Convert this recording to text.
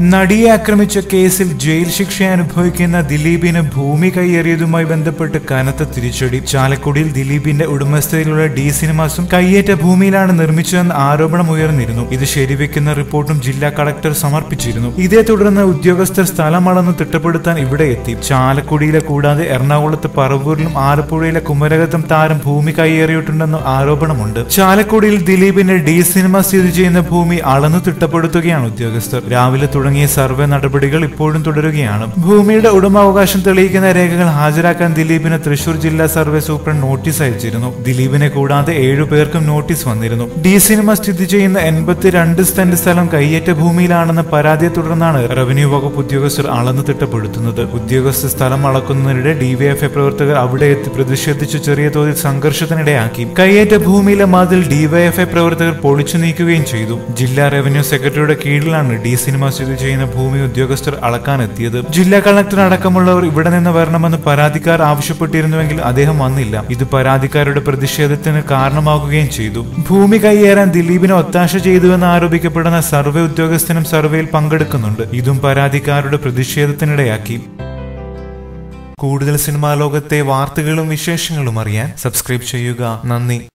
നടിയെ ആക്രമിച്ച കേസിൽ ജയിൽ ശിക്ഷ അനുഭവിക്കുന്ന ദിലീപിന് ഭൂമി കൈയേറിയതുമായി ബന്ധപ്പെട്ട് കനത്ത തിരിച്ചടി. ചാലക്കുടിയിൽ ദിലീപിന്റെ ഉടമസ്ഥതയിലുള്ള ഡി സിനിമാസും കയ്യേറ്റ ഭൂമിയിലാണ് നിർമ്മിച്ചതെന്ന് ആരോപണം ഉയർന്നിരുന്നു. ഇത് ശരിവെക്കുന്ന റിപ്പോർട്ടും ജില്ലാ കളക്ടർ സമർപ്പിച്ചിരുന്നു. ഇതേ തുടർന്ന് ഉദ്യോഗസ്ഥർ സ്ഥലം അളന്ന് തിട്ടപ്പെടുത്താൻ ഇവിടെ എത്തി. ചാലക്കുടിയിലെ കൂടാതെ എറണാകുളത്ത് പറവൂരിലും ആലപ്പുഴയിലെ കുമരകത്തും താരം ഭൂമി കൈയേറിയിട്ടുണ്ടെന്ന് ആരോപണമുണ്ട്. ചാലക്കുടിയിൽ ദിലീപിന്റെ ഡി സിനിമ സ്ഥിതി ചെയ്യുന്ന ഭൂമി അളന്നു തിട്ടപ്പെടുത്തുകയാണ് ഉദ്യോഗസ്ഥർ. രാവിലെ തുടങ്ങിയ സർവേ നടപടികൾ ഇപ്പോഴും തുടരുകയാണ്. ഭൂമിയുടെ ഉടമാവകാശം തെളിയിക്കുന്ന രേഖകൾ ഹാജരാക്കാൻ ദിലീപിന് തൃശൂർ ജില്ലാ സർവേ സൂപ്രണ്ട് നോട്ടീസ് അയച്ചിരുന്നു. ദിലീപിനെ കൂടാതെ ഏഴു പേർക്കും നോട്ടീസ് വന്നിരുന്നു. ഡി സിനിമ സ്ഥിതി ചെയ്യുന്ന എൺപത്തിരണ്ട് സെന്റ് സ്ഥലം കയ്യേറ്റ ഭൂമിയിലാണെന്ന പരാതിയെ തുടർന്നാണ് റവന്യൂ വകുപ്പ് ഉദ്യോഗസ്ഥർ അളന്നു തിട്ടപ്പെടുത്തുന്നത്. ഉദ്യോഗസ്ഥ സ്ഥലം അളക്കുന്നതിനിടെ ഡിവൈഎഫ്ഐ പ്രവർത്തകർ അവിടെ എത്തി പ്രതിഷേധിച്ച് ചെറിയ തോതിൽ സംഘർഷത്തിനിടയാക്കി. കയ്യേറ്റ ഭൂമിയിലെ മതിൽ ഡിവൈഎഫ്ഐ പ്രവർത്തകർ പൊളിച്ചു നീക്കുകയും ചെയ്തു. ജില്ലാ റവന്യൂ സെക്രട്ടറിയുടെ കീഴിലാണ് ഡി സിനിമ സ്ഥിതി ചെയ്യുന്ന ഭൂമി ഉദ്യോഗസ്ഥർ അളക്കാനെത്തിയത്. ജില്ലാ കളക്ടർ അടക്കമുള്ളവർ ഇവിടെ നിന്ന് വരണമെന്ന് പരാതിക്കാർ ആവശ്യപ്പെട്ടിരുന്നുവെങ്കിൽ അദ്ദേഹം വന്നില്ല. ഇത് പരാതിക്കാരുടെ പ്രതിഷേധത്തിന് കാരണമാകുകയും ചെയ്തു. ഭൂമി കൈയേറാൻ ദിലീപിനെ ഒത്താശ ചെയ്തുവെന്ന് ആരോപിക്കപ്പെടുന്ന സർവേ ഉദ്യോഗസ്ഥനും സർവേയിൽ പങ്കെടുക്കുന്നുണ്ട്. ഇതും പരാതിക്കാരുടെ പ്രതിഷേധത്തിനിടയാക്കി. കൂടുതൽ സിനിമാ ലോകത്തെ വാർത്തകളും വിശേഷങ്ങളും അറിയാൻ സബ്സ്ക്രൈബ് ചെയ്യുക. നന്ദി.